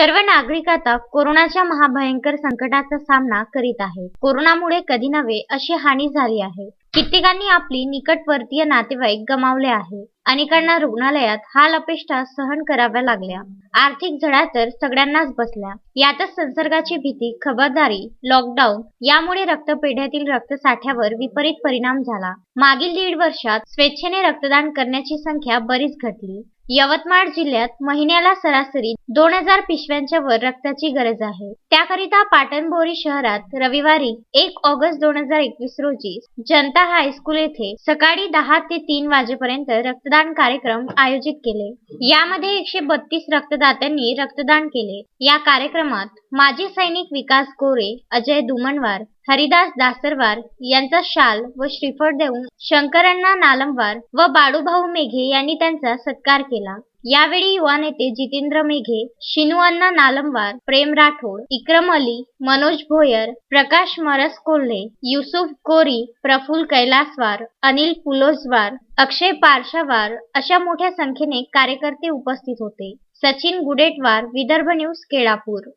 सर्व नागरिक आता कोरोनाच्या महाभयंकर संकटाचा सामना करीत आहे कोरोनामुळे कधी नव्हे अशी हानी झाली आहे. कित्येकांनी आपली निकटवर्तीय नातेवाईक गमावले आहे. अनेकांना रुग्णालयात हाल अपेष्टा सहन कराव्या लागल्या. आर्थिक झळा तर सगळ्यांनाच बसल्या. यातच संसर्गाची भीती खबरदारी लॉकडाऊन यामुळे रक्तपेढ्यातील रक्तसाठ्यावर विपरीत परिणाम झाला. मागील दीड वर्षात स्वेच्छेने रक्तदान करण्याची संख्या बरीच घटली. यवतमाळ जिल्ह्यात महिन्याला सरासरी दोन हजार पिशव्यांच्या वर रक्ताची गरज आहे. त्याकरिता पाटणबोरी शहरात रविवारी एक ऑगस्ट दोन हजार एकवीस रोजी जनता हायस्कूल येथे सकाळी दहा ते तीन वाजेपर्यंत रक्तदान कार्यक्रम आयोजित केले. यामध्ये एकशे बत्तीस रक्तदात्यांनी रक्तदान केले. या कार्यक्रमात माजी सैनिक विकास गोरे अजय दुमणवार हरिदास दासरवार यांचा शाल व श्रीफळ देऊन शंकरण्णा नालमवार व बाळूभाऊ मेघे यांनी त्यांचा सत्कार केला. यावेळी युवा नेते जितेंद्र मेघे शिनुअण्णा नालमवार प्रेम राठोड इक्रम अली मनोज भोयर प्रकाश मरस कोल्हे युसुफ कोरी प्रफुल कैलासवार अनिल पुलोजवार अक्षय पारशावार अशा मोठ्या संख्येने कार्यकर्ते उपस्थित होते. सचिन गुडेटवार विदर्भ न्यूज केळापूर.